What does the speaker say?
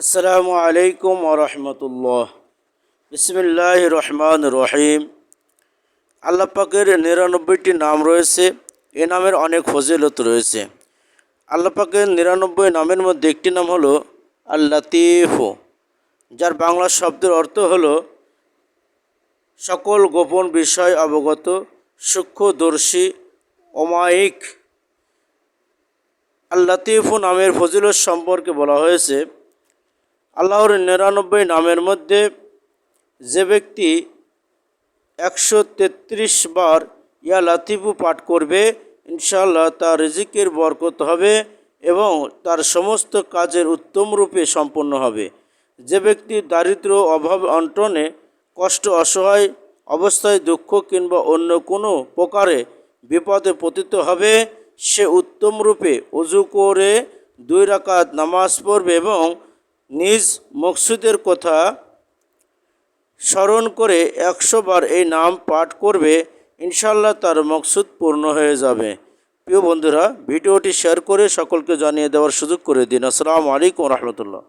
আসসালামু আলাইকুম ওরহমতুল্লাহ বিসমিল্লাহ রহমান রহিম। আল্লাহ পাকের নিরানব্বইটি নাম রয়েছে, এ নামের অনেক ফজিলত রয়েছে। আল্লাহ পাকের নিরানব্বই নামের মধ্যে একটি নাম হলো আল্লাতিফ, যার বাংলা শব্দের অর্থ হলো সকল গোপন বিষয় অবগত, সূক্ষ্মদর্শী, অমায়িক। আল্লাতিফু নামের ফজিলত সম্পর্কে বলা হয়েছে আল্লাহর নিরানব্বই নামের মধ্যে যে ব্যক্তি একশো তেত্রিশ বার ইয়া লাতিফু পাঠ করবে, ইনশাআল্লাহ তার রিজিকের বরকত হবে এবং তার সমস্ত কাজের উত্তম রূপে সম্পন্ন হবে। যে ব্যক্তি দারিদ্র অভাব, অন্টনে কষ্ট, অসহায় অবস্থায় দুঃখ কিংবা অন্য কোনো প্রকারে বিপদে পতিত হবে, সে উত্তম রূপে অজু করে দুই রাকাত নামাজ পড়বে এবং নিজ মকসুদের কথা স্মরণ করে একশো বার এই নাম পাঠ করবে ইনশাল্লাহ তার মকসুদ পূর্ণ হয়ে যাবে। প্রিয় বন্ধুরা, ভিডিওটি শেয়ার করে সকলকে জানিয়ে দেওয়ার সুযোগ করে দিন। আসসালামু আলাইকুম রহমতুল্লাহ।